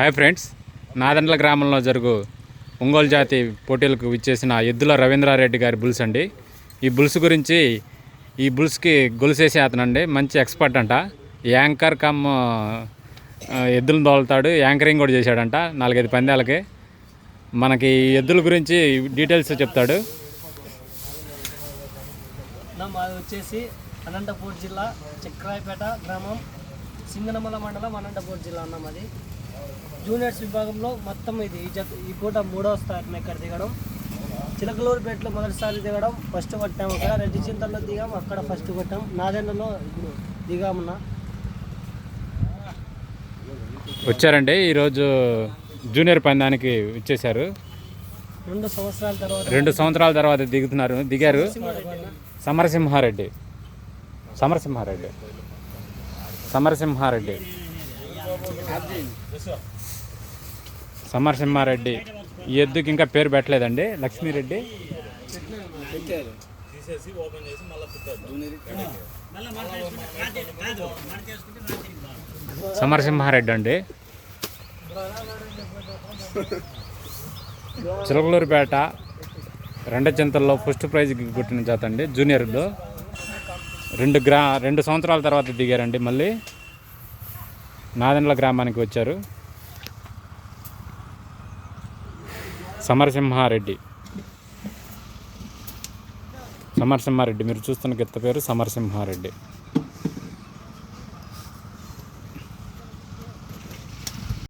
Hi friends. Nadendla గ్రామంలో జరుగు ఒంగోలు జాతి పోటీలకు విచ్చేసిన ఎద్దుల రవీంద్రారెడ్డి గారి బుల్స్ అండి. ఈ బుల్స్ గురించి ఈ బుల్స్కి గొలుసేసే అతనండి. మంచి ఎక్స్పర్ట్ అంట. యాంకర్ కమ్ ఎద్దులను తోలుతాడు. యాంకరింగ్ కూడా చేశాడంట నాలుగైదు పందాలకి. మనకి ఈ ఎద్దుల గురించి డీటెయిల్స్ చెప్తాడు. వచ్చేసి అనంతపూర్ జిల్లా చక్రాయపేట గ్రామం సింగనమల మండలం అనంతపూర్ జిల్లా అన్నాం అది. జూనియర్స్ విభాగంలో మొత్తం ఇది ఈ జత ఈ పూట మూడవ స్థానం ఇక్కడ దిగడం. చిలకలూరుపేటలో మొదటిసారి దిగడం ఫస్ట్ కొట్టాం అక్కడ. రెడ్డి చింతల్లో దిగాం అక్కడ ఫస్ట్ కొట్టాం నాదెండలో ఇప్పుడు దిగామన్నా. వచ్చారండి. ఈరోజు జూనియర్ పందానికి ఇచ్చేశారు రెండు సంవత్సరాల తర్వాత. రెండు సంవత్సరాల తర్వాత దిగుతున్నారు. దిగారు. సమరసింహారెడ్డి. సమరసింహారెడ్డి. సమరసింహారెడ్డి. సమరసింహారెడ్డి ఈ ఎద్దుకి ఇంకా పేరు పెట్టలేదండి. లక్ష్మీరెడ్డి. సమరసింహారెడ్డి అండి. చిలకలూరుపేట రెండ చింతల్లో ఫస్ట్ ప్రైజ్ కొట్టిన జాత అండి. జూనియర్లో. రెండు గ్రా రెండు సంవత్సరాల తర్వాత దిగారండి మళ్ళీ. నాదెండ్ల గ్రామానికి వచ్చారు. సమరసింహారెడ్డి. సమరసింహారెడ్డి మీరు చూస్తున్న గిత్త పేరు సమరసింహారెడ్డి.